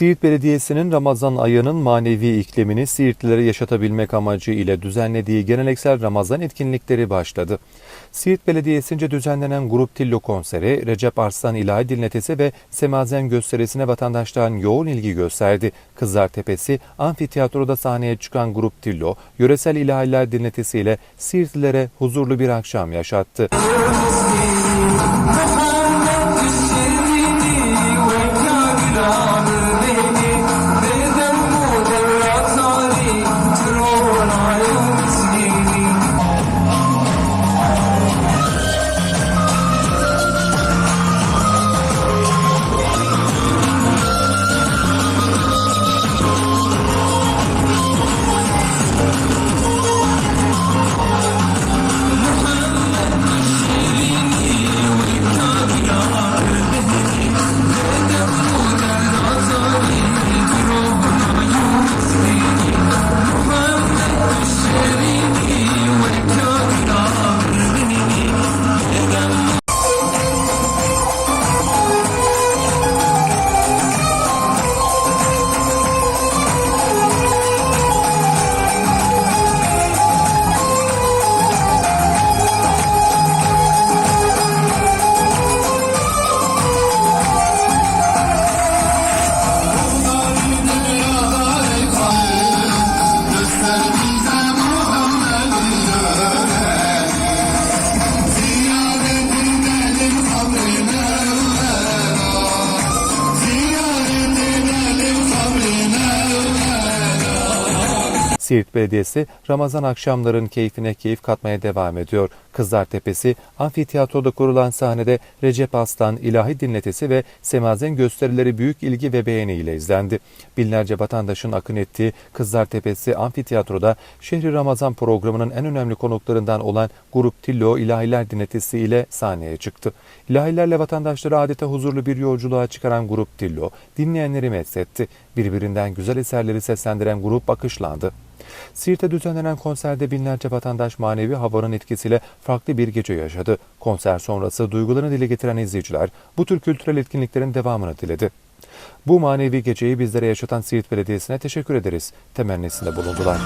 Siirt Belediyesi'nin Ramazan ayının manevi iklimini Siirtlilere yaşatabilmek amacı ile düzenlediği geleneksel Ramazan etkinlikleri başladı. Siirt Belediyesi'nce düzenlenen Grup Tillo konseri, Recep Arslan İlahi Dinletesi ve Semazen gösterisine vatandaşların yoğun ilgi gösterdi. Kızlar Tepesi Amfiteyatro'da sahneye çıkan Grup Tillo, yöresel ilahiler dinletisiyle Siirtlilere huzurlu bir akşam yaşattı. Siirt Belediyesi Ramazan akşamların keyfine keyif katmaya devam ediyor. Kızlar Tepesi Amfiteyatro'da kurulan sahnede Recep Aslan ilahi dinletisi ve semazen gösterileri büyük ilgi ve beğeniyle izlendi. Binlerce vatandaşın akın ettiği Kızlar Tepesi Amfiteyatro'da Şehri Ramazan programının en önemli konuklarından olan Grup Tillo ilahiler dinletisi ile sahneye çıktı. İlahilerle vatandaşları adeta huzurlu bir yolculuğa çıkaran Grup Tillo dinleyenleri methetti. Birbirinden güzel eserleri seslendiren grup bakışlandı. Siirt'te düzenlenen konserde binlerce vatandaş manevi havanın etkisiyle farklı bir gece yaşadı. Konser sonrası duygularını dile getiren izleyiciler bu tür kültürel etkinliklerin devamını diledi. Bu manevi geceyi bizlere yaşatan Siirt Belediyesi'ne teşekkür ederiz temennisinde bulundular.